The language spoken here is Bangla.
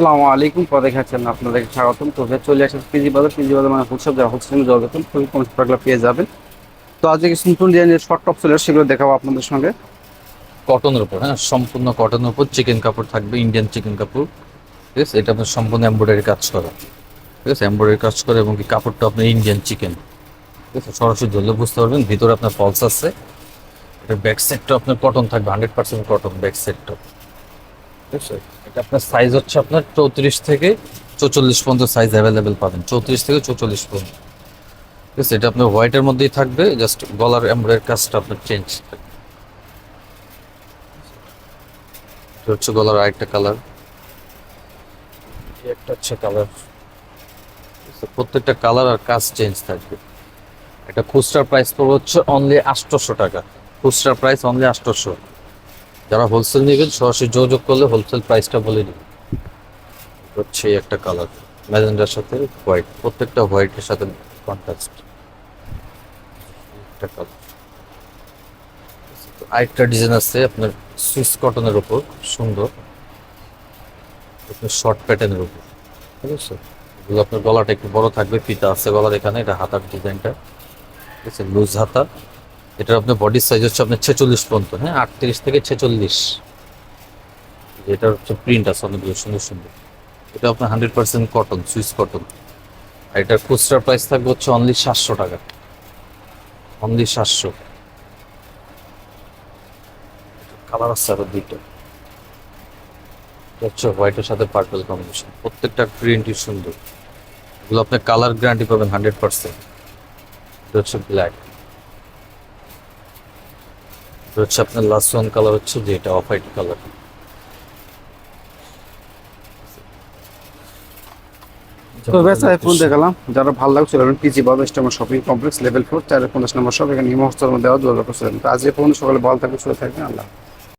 আসসালামু আলাইকুম। পরে দেখাচ্ছেন আপনাদেরকে স্বাগতম। তো চলে আসেন পিজি বাজার পিজি বাজার মানে হোলসেল যারা হোলসেল যোগাযোগ খুবই কম প্রোডাক্টগুলো পেয়ে যাবেন। তো আজকে কিছু নতুন ডিজাইনের শর্ট টপ চলে সেগুলো দেখাবো আপনাদের সঙ্গে। কটনের উপর হ্যাঁ? সম্পূর্ণ কটনের উপর চিকেন কাপড় থাকবে ইন্ডিয়ান চিকেন কাপড়। ঠিক আছে? এটা আপনার সম্পূর্ণ এমব্রয়ডারি কাজ করা। ঠিক আছে? এমব্রয়ডারি কাজ করে এবং কি কাপড়টা আপনার ইন্ডিয়ান চিকেন ঠিক আছে? সরাসরি ধরলে বুঝতে পারবেন, ভিতরে আপনার ফলস আছে। এটা ব্যাক সেটটা আপনার কটন থাকবে হান্ড্রেড পার্সেন্ট কটন ব্যাক সেটটা এটা আপনার সাইজ হচ্ছে আপনার চৌত্রিশ থেকে চৌচল্লিশ পর্যন্ত সাইজ অ্যাভেলেবেল পাবেন। চৌত্রিশ থেকে চৌচল্লিশ পর্যন্ত। ঠিক আছে, এটা আপনার হোয়াইটের মধ্যেই থাকবে জাস্ট গলার এমব্রয়ডারি কাজটা আপনার চেঞ্জ থাকবে। হচ্ছে গলার আরেকটা কালার একটা হচ্ছে কালার প্রত্যেকটা কালার আর কাজ চেঞ্জ থাকবে। এটা খুচরা প্রাইস পড়বে হচ্ছে অনলি আটশোশো টাকা। খুচরা প্রাইস অনলি আটশোশো। যারা হোলসেল নেবেন, সরাসরি যোগাযোগ করলে হোলসেল প্রাইসটা বলে দিন হচ্ছে একটা কালার ম্যাজেন্ডার সাথে হোয়াইট প্রত্যেকটা হোয়াইটের সাথে কন্ট্রাস্ট একটা কালার আরেকটা ডিজাইন আছে আপনার সুইস কটনের উপর, সুন্দর। আপনার শর্ট প্যাটার্নের উপর। ঠিক আছে? এগুলো আপনার গলাটা একটু বড় থাকবে, ফিতা আছে গলার এখানে, এটা হাতার ডিজাইনটা ঠিক আছে? লুজ হাতা। এটার আপনার বডির সাইজ হচ্ছে আপনার ছেচল্লিশ পর্যন্ত হ্যাঁ? আটত্রিশ থেকে ছেচল্লিশ। এটার হচ্ছে প্রিন্ট আছে অনেকগুলো, সুন্দর সুন্দর। এটা আপনার hundred percent cotton Swiss cotton আর এটার খুচরা প্রাইস থাকবে হচ্ছে অনলি সাতশো টাকা। অনলি সাতশো। কালার আছে আরও দুইটা। হচ্ছে হোয়াইটের সাথে পার্পল কম্বিনেশন প্রত্যেকটা প্রিন্টই সুন্দর। এগুলো আপনার কালার গ্যারান্টি পাবেন হান্ড্রেড পার্সেন্ট এটা হচ্ছে ব্ল্যাক হচ্ছে আপনার লাস্ট ওয়ান কালার হচ্ছে যে এটা অফ হোয়াইট কালার তো বেশ ফোন দেখালাম। যারা ভালো লাগছে পিজি বাবা স্টেমর শপিং কমপ্লেক্স লেভেল ফোর চার পঞ্চাশ নম্বর শপ এখানে হিমহস্তর মধ্যে দেওয়া যোগাযোগ করছিলেন তো আজ এই ফোন সকালে ভালো থাকবে সুস্থ থাকবেন আল্লাহ।